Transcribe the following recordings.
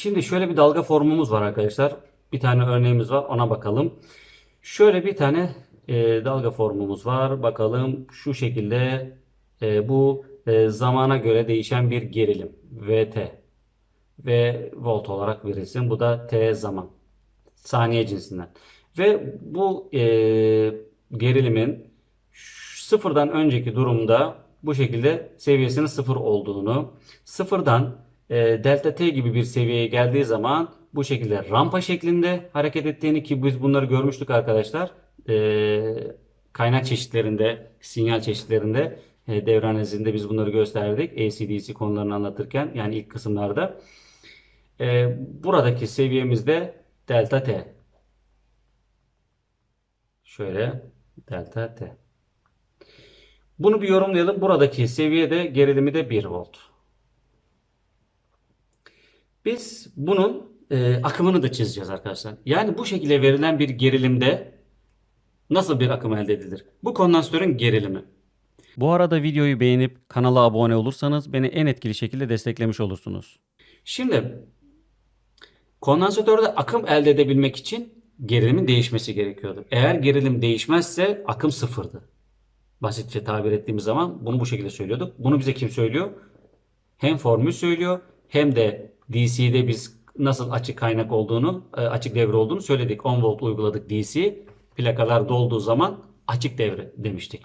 Şimdi şöyle bir dalga formumuz var arkadaşlar. Bir tane örneğimiz var. Ona bakalım. Şöyle bir tane e, dalga formumuz var. Bakalım şu şekilde e, bu e, zamana göre değişen bir gerilim. VT ve volt olarak verilsin. Bu da T zaman. Saniye cinsinden. Ve bu e, gerilimin sıfırdan önceki durumda bu şekilde seviyesinin sıfır olduğunu, sıfırdan e, delta t gibi bir seviyeye geldiği zaman bu şekilde rampa şeklinde hareket ettiğini ki biz bunları görmüştük arkadaşlar. E, kaynak çeşitlerinde, sinyal çeşitlerinde e, devre analizinde biz bunları gösterdik. AC/DC konularını anlatırken yani ilk kısımlarda. Buradaki seviyemiz de delta t. Şöyle delta t. Bunu bir yorumlayalım. Buradaki seviyede gerilimi de 1 volt. Biz bunun e, akımını da çizeceğiz arkadaşlar. Yani bu şekilde verilen bir gerilimde nasıl bir akım elde edilir? Bu kondansatörün gerilimi. Bu arada videoyu beğenip kanala abone olursanız beni en etkili şekilde desteklemiş olursunuz. Şimdi kondansatörde akım elde edebilmek için gerilimin değişmesi gerekiyordu. Eğer gerilim değişmezse akım sıfırdı. Basitçe tabir ettiğimiz zaman bunu bu şekilde söylüyorduk. Bunu bize kim söylüyor? Hem formül söylüyor hem de DC'de biz nasıl açık kaynak olduğunu, e, açık devre olduğunu söyledik. 10 volt uyguladık DC. Plakalar dolduğu zaman açık devre demiştik.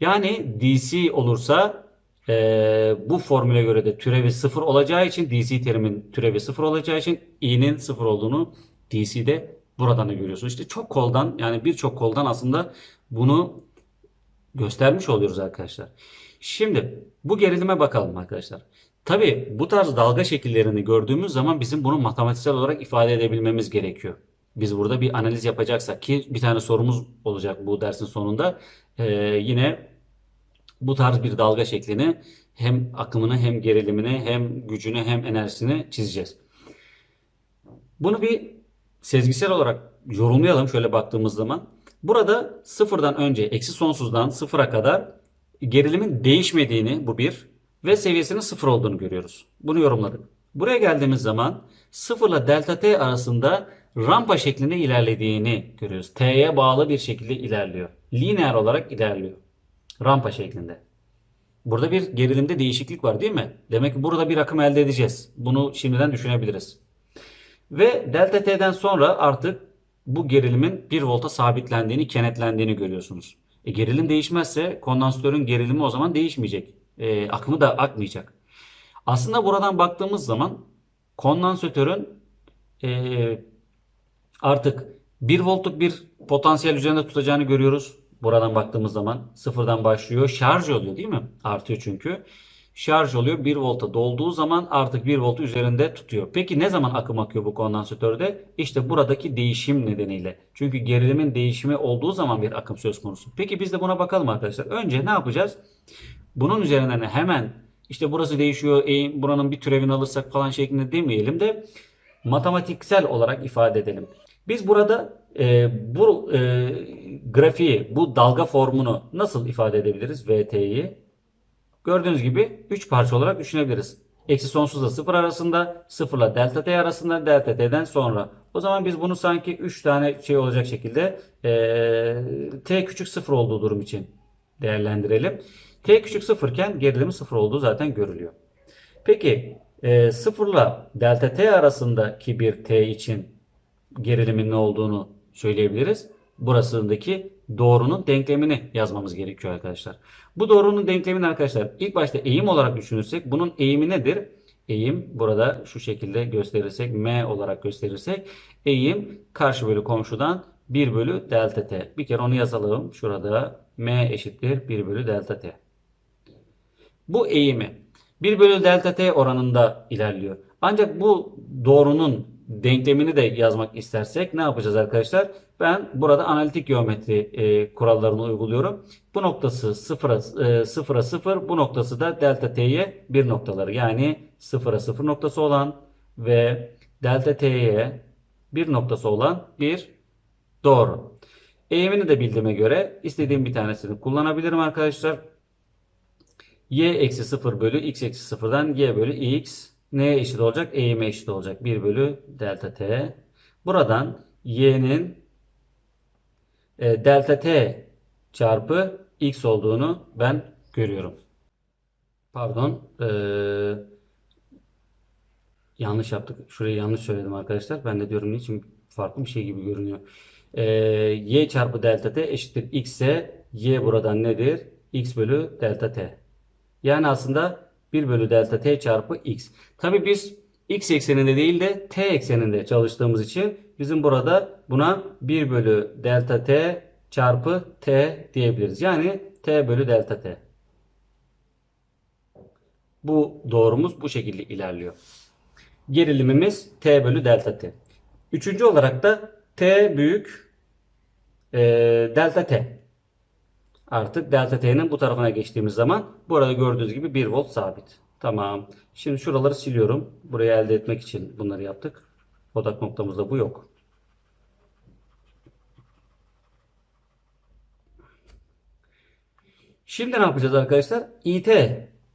Yani DC olursa e, bu formüle göre de türevi sıfır olacağı için DC terimin türevi sıfır olacağı için i'nin sıfır olduğunu DC'de buradan da görüyorsunuz. İşte çok koldan yani birçok koldan aslında bunu göstermiş oluyoruz arkadaşlar. Şimdi bu gerilime bakalım arkadaşlar. Tabii bu tarz dalga şekillerini gördüğümüz zaman bizim bunu matematiksel olarak ifade edebilmemiz gerekiyor. Biz burada bir analiz yapacaksak ki bir tane sorumuz olacak bu dersin sonunda. Ee, yine bu tarz bir dalga şeklini hem akımını hem gerilimini hem gücünü hem enerjisini çizeceğiz. Bunu bir sezgisel olarak yorumlayalım şöyle baktığımız zaman. Burada sıfırdan önce eksi sonsuzdan sıfıra kadar gerilimin değişmediğini bu bir ve seviyesinin sıfır olduğunu görüyoruz. Bunu yorumladık. Buraya geldiğimiz zaman sıfırla delta t arasında rampa şeklinde ilerlediğini görüyoruz. T'ye bağlı bir şekilde ilerliyor. Lineer olarak ilerliyor. Rampa şeklinde. Burada bir gerilimde değişiklik var değil mi? Demek ki burada bir akım elde edeceğiz. Bunu şimdiden düşünebiliriz. Ve delta t'den sonra artık bu gerilimin 1 volta sabitlendiğini, kenetlendiğini görüyorsunuz. E, gerilim değişmezse kondansatörün gerilimi o zaman değişmeyecek. E, akımı da akmayacak. Aslında buradan baktığımız zaman kondansatörün e, artık 1 voltluk bir potansiyel üzerinde tutacağını görüyoruz. Buradan baktığımız zaman sıfırdan başlıyor. Şarj oluyor değil mi? Artıyor çünkü. Şarj oluyor. 1 volta dolduğu zaman artık 1 voltu üzerinde tutuyor. Peki ne zaman akım akıyor bu kondansatörde? İşte buradaki değişim nedeniyle. Çünkü gerilimin değişimi olduğu zaman bir akım söz konusu. Peki biz de buna bakalım arkadaşlar. Önce ne yapacağız? Bunun üzerinden hemen işte burası değişiyor, eğim, buranın bir türevini alırsak falan şeklinde demeyelim de matematiksel olarak ifade edelim. Biz burada e, bu e, grafiği, bu dalga formunu nasıl ifade edebiliriz? VT'yi. Gördüğünüz gibi 3 parça olarak düşünebiliriz. Eksi sonsuzla 0 arasında, 0 ile delta t arasında, delta t'den sonra. O zaman biz bunu sanki 3 tane şey olacak şekilde e, t küçük 0 olduğu durum için değerlendirelim. T küçük 0 iken gerilimi 0 olduğu zaten görülüyor. Peki e, 0 ile delta t arasındaki bir t için gerilimin ne olduğunu söyleyebiliriz. Burasındaki doğrunun denklemini yazmamız gerekiyor arkadaşlar. Bu doğrunun denklemini arkadaşlar ilk başta eğim olarak düşünürsek bunun eğimi nedir? Eğim burada şu şekilde gösterirsek m olarak gösterirsek eğim karşı bölü komşudan 1 bölü delta t. Bir kere onu yazalım. Şurada m eşittir 1 bölü delta t. Bu eğimi 1 bölü delta t oranında ilerliyor. Ancak bu doğrunun denklemini de yazmak istersek ne yapacağız arkadaşlar? Ben burada analitik geometri e, kurallarını uyguluyorum. Bu noktası 0'a e, 0'a 0, bu noktası da delta t'ye 1 noktaları. Yani 0'a 0 noktası olan ve delta t'ye 1 noktası olan bir doğru. Eğimini de bildiğime göre istediğim bir tanesini kullanabilirim arkadaşlar. Y eksi 0 bölü x eksi 0'dan y bölü x neye eşit olacak? Eğime eşit olacak. 1 bölü delta t. Buradan y'nin e, delta t çarpı x olduğunu ben görüyorum. Pardon. eee, yanlış yaptık. Şurayı yanlış söyledim arkadaşlar. Ben de diyorum niçin farklı bir şey gibi görünüyor. Eee, y çarpı delta t eşittir x ise y buradan nedir? x bölü delta t. Yani aslında 1 bölü delta t çarpı x. Tabi biz x ekseninde değil de t ekseninde çalıştığımız için bizim burada buna 1 bölü delta t çarpı t diyebiliriz. Yani t bölü delta t. Bu doğrumuz bu şekilde ilerliyor. Gerilimimiz t bölü delta t. Üçüncü olarak da t büyük e, delta t. Artık delta t'nin bu tarafına geçtiğimiz zaman burada gördüğünüz gibi 1 volt sabit. Tamam. Şimdi şuraları siliyorum. Burayı elde etmek için bunları yaptık. Odak noktamızda bu yok. Şimdi ne yapacağız arkadaşlar? IT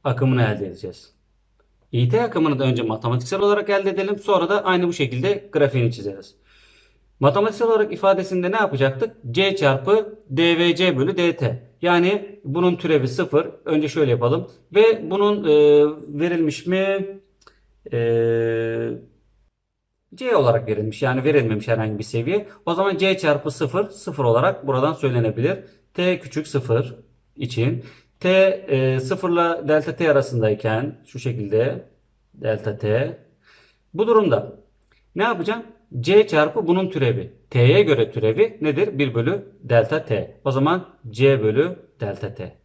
akımını elde edeceğiz. IT akımını da önce matematiksel olarak elde edelim. Sonra da aynı bu şekilde grafiğini çizeriz. Matematiksel olarak ifadesinde ne yapacaktık? C çarpı dvc bölü dt. Yani bunun türevi 0. Önce şöyle yapalım. Ve bunun e, verilmiş mi? E, C olarak verilmiş. Yani verilmemiş herhangi bir seviye. O zaman C çarpı 0 0 olarak buradan söylenebilir. T küçük 0 için. T e, 0 ile delta T arasındayken şu şekilde delta T. Bu durumda ne yapacağım? C çarpı bunun türevi. T'ye göre türevi nedir? 1 bölü delta T. O zaman C bölü delta T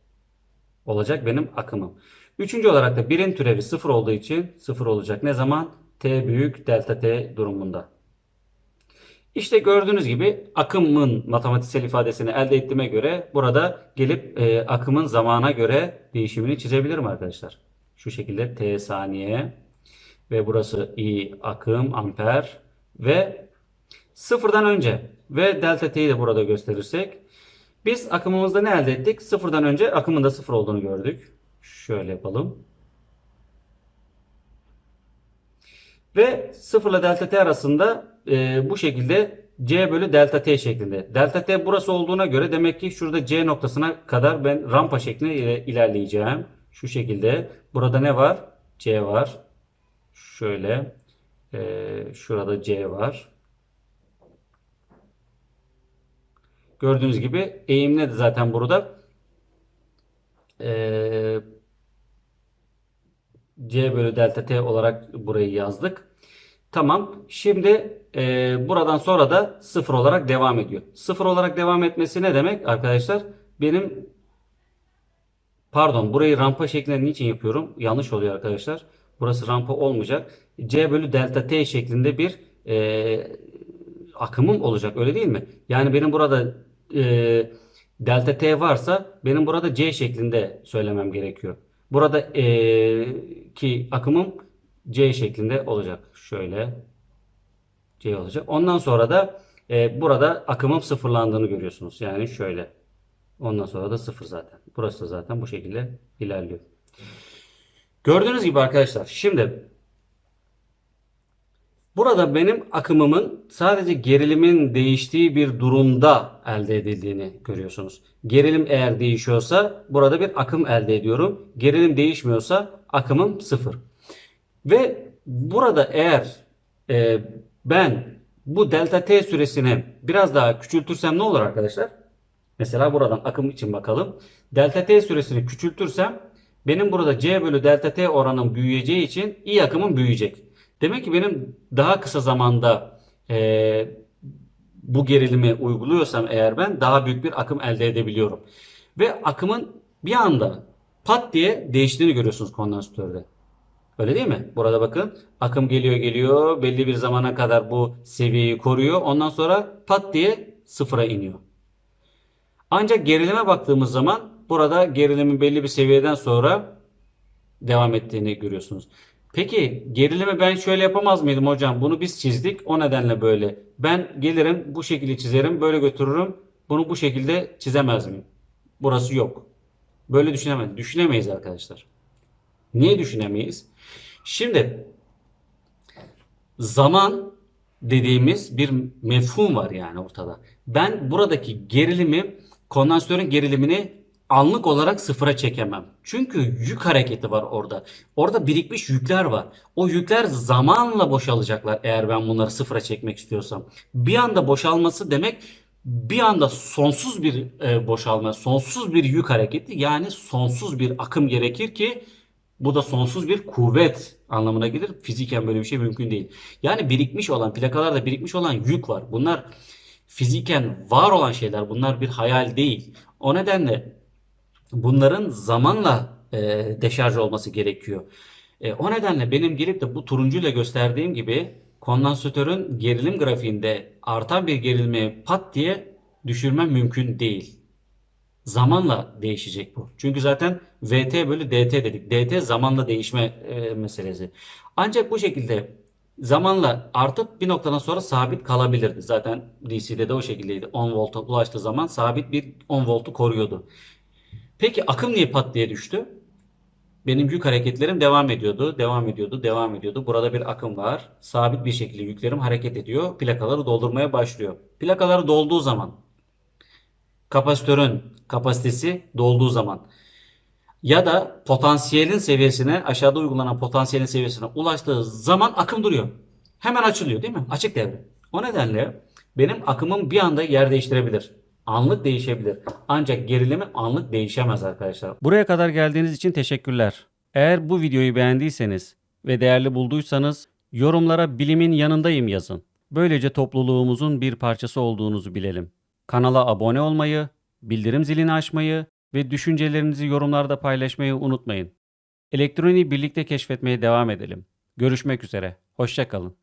olacak benim akımım. Üçüncü olarak da 1'in türevi 0 olduğu için 0 olacak. Ne zaman? T büyük delta T durumunda. İşte gördüğünüz gibi akımın matematiksel ifadesini elde ettiğime göre burada gelip e, akımın zamana göre değişimini çizebilirim arkadaşlar. Şu şekilde T saniye ve burası I akım amper ve sıfırdan önce ve delta T'yi de burada gösterirsek biz akımımızda ne elde ettik? Sıfırdan önce akımın da sıfır olduğunu gördük. Şöyle yapalım. Ve 0 ile delta t arasında e, bu şekilde c bölü delta t şeklinde. Delta t burası olduğuna göre demek ki şurada c noktasına kadar ben rampa şeklinde ile- ilerleyeceğim. Şu şekilde. Burada ne var? c var. Şöyle. E, şurada c var. Gördüğünüz gibi eğim ne de zaten burada? E, C bölü delta t olarak burayı yazdık. Tamam. Şimdi e, buradan sonra da sıfır olarak devam ediyor. Sıfır olarak devam etmesi ne demek arkadaşlar? Benim pardon burayı rampa şeklinde niçin yapıyorum? Yanlış oluyor arkadaşlar. Burası rampa olmayacak. C bölü delta t şeklinde bir e, akımım olacak öyle değil mi? Yani benim burada e, delta t varsa benim burada c şeklinde söylemem gerekiyor. Burada e, ki akımım c şeklinde olacak. Şöyle c olacak. Ondan sonra da e, burada akımım sıfırlandığını görüyorsunuz. Yani şöyle. Ondan sonra da sıfır zaten. Burası da zaten bu şekilde ilerliyor. Gördüğünüz gibi arkadaşlar şimdi Burada benim akımımın sadece gerilimin değiştiği bir durumda elde edildiğini görüyorsunuz. Gerilim eğer değişiyorsa burada bir akım elde ediyorum. Gerilim değişmiyorsa akımım sıfır. Ve burada eğer e, ben bu delta t süresini biraz daha küçültürsem ne olur arkadaşlar? Mesela buradan akım için bakalım. Delta t süresini küçültürsem benim burada c bölü delta t oranım büyüyeceği için i akımım büyüyecek. Demek ki benim daha kısa zamanda e, bu gerilimi uyguluyorsam eğer ben daha büyük bir akım elde edebiliyorum. Ve akımın bir anda pat diye değiştiğini görüyorsunuz kondansatörde. Öyle değil mi? Burada bakın akım geliyor geliyor belli bir zamana kadar bu seviyeyi koruyor. Ondan sonra pat diye sıfıra iniyor. Ancak gerilime baktığımız zaman burada gerilimin belli bir seviyeden sonra devam ettiğini görüyorsunuz. Peki gerilimi ben şöyle yapamaz mıydım hocam? Bunu biz çizdik o nedenle böyle. Ben gelirim bu şekilde çizerim böyle götürürüm. Bunu bu şekilde çizemez miyim? Burası yok. Böyle düşünemeyiz. Düşünemeyiz arkadaşlar. Niye düşünemeyiz? Şimdi zaman dediğimiz bir mefhum var yani ortada. Ben buradaki gerilimi, kondansatörün gerilimini anlık olarak sıfıra çekemem. Çünkü yük hareketi var orada. Orada birikmiş yükler var. O yükler zamanla boşalacaklar eğer ben bunları sıfıra çekmek istiyorsam. Bir anda boşalması demek bir anda sonsuz bir e, boşalma, sonsuz bir yük hareketi yani sonsuz bir akım gerekir ki bu da sonsuz bir kuvvet anlamına gelir. Fiziken böyle bir şey mümkün değil. Yani birikmiş olan, plakalarda birikmiş olan yük var. Bunlar fiziken var olan şeyler. Bunlar bir hayal değil. O nedenle bunların zamanla e, deşarj olması gerekiyor. E, o nedenle benim gelip de bu turuncuyla gösterdiğim gibi kondansatörün gerilim grafiğinde artan bir gerilimi pat diye düşürmem mümkün değil. Zamanla değişecek bu. Çünkü zaten VT bölü DT dedik. DT zamanla değişme e, meselesi. Ancak bu şekilde zamanla artıp bir noktadan sonra sabit kalabilirdi. Zaten DC'de de o şekildeydi. 10 volta ulaştığı zaman sabit bir 10 voltu koruyordu. Peki akım niye pat diye düştü? Benim yük hareketlerim devam ediyordu, devam ediyordu, devam ediyordu. Burada bir akım var. Sabit bir şekilde yüklerim hareket ediyor. Plakaları doldurmaya başlıyor. Plakaları dolduğu zaman kapasitörün kapasitesi dolduğu zaman ya da potansiyelin seviyesine aşağıda uygulanan potansiyelin seviyesine ulaştığı zaman akım duruyor. Hemen açılıyor değil mi? Açık devre. O nedenle benim akımım bir anda yer değiştirebilir. Anlık değişebilir. Ancak gerilimi anlık değişemez arkadaşlar. Buraya kadar geldiğiniz için teşekkürler. Eğer bu videoyu beğendiyseniz ve değerli bulduysanız yorumlara bilimin yanındayım yazın. Böylece topluluğumuzun bir parçası olduğunuzu bilelim. Kanala abone olmayı, bildirim zilini açmayı ve düşüncelerinizi yorumlarda paylaşmayı unutmayın. Elektroniği birlikte keşfetmeye devam edelim. Görüşmek üzere. Hoşçakalın.